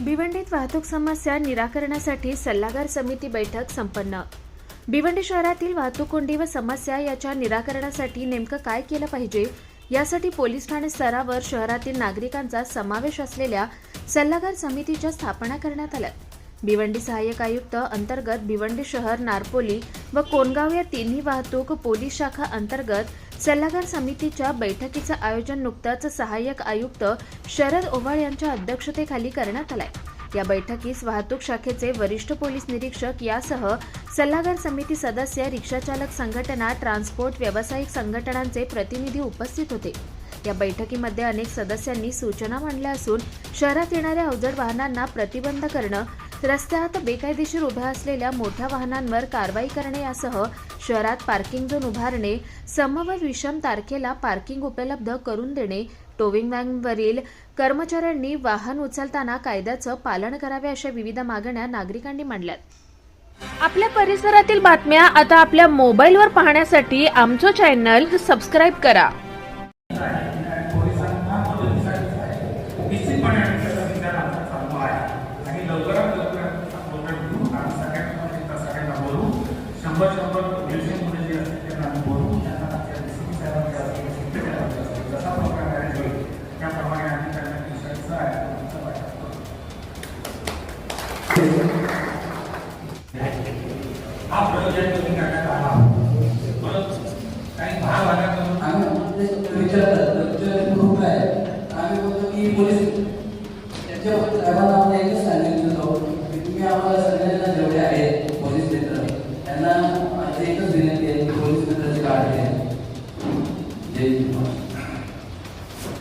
भिवंडीत वाहतूक समस्या निराकरणासाठी सल्लागार समिती बैठक संपन्न. भिवंडी शहरातील वाहतूक कोंडी व समस्या याच्या निराकरणासाठी नेमकं काय केलं पाहिजे? यासाठी पोलीस ठाणे स्तरावर शहरातील नागरिकांचा समावेश असलेल्या सल्लागार समितीच्या स्थापना करण्यात आल्या. भिवंडी सहाय्यक आयुक्त अंतर्गत भिवंडी शहर नारपोली व कोणगाव या तिन्ही वाहतूक पोलीस शाखा अंतर्गत सल्लागार समितीच्या बैठकीचं आयोजन नुकताच सहाय्यक आयुक्त शरद ओवाळ यांच्या अध्यक्षतेखाली करण्यात आलंय. या बैठकीस वाहतूक शाखेचे वरिष्ठ पोलीस निरीक्षक यासह सल्लागार समिती सदस्य रिक्षाचालक संघटना ट्रान्सपोर्ट व्यावसायिक संघटनांचे प्रतिनिधी उपस्थित होते. या बैठकीमध्ये अनेक सदस्यांनी सूचना मांडल्या असून शहरात येणाऱ्या अवजड वाहनांना प्रतिबंध करणं रस्त्यात बेकायदेशीर उभ्या असलेल्या मोठ्या वाहनांवर कारवाई करणे यासह शहरात पार्किंग झोन उभारणे सम व विषम तारखेला पार्किंग उपलब्ध करून देणे टोविंग वॅनवरील कर्मचाऱ्यांनी वाहन उचलताना कायद्याचं पालन करावे अशा विविध मागण्या नागरिकांनी मांडल्यात. आपल्या परिसरातील बातम्या आता आपल्या मोबाईलवर पाहण्यासाठी आमचं चॅनल सबस्क्राईब करा. Ah, però ja he dit que Ele, irmãos.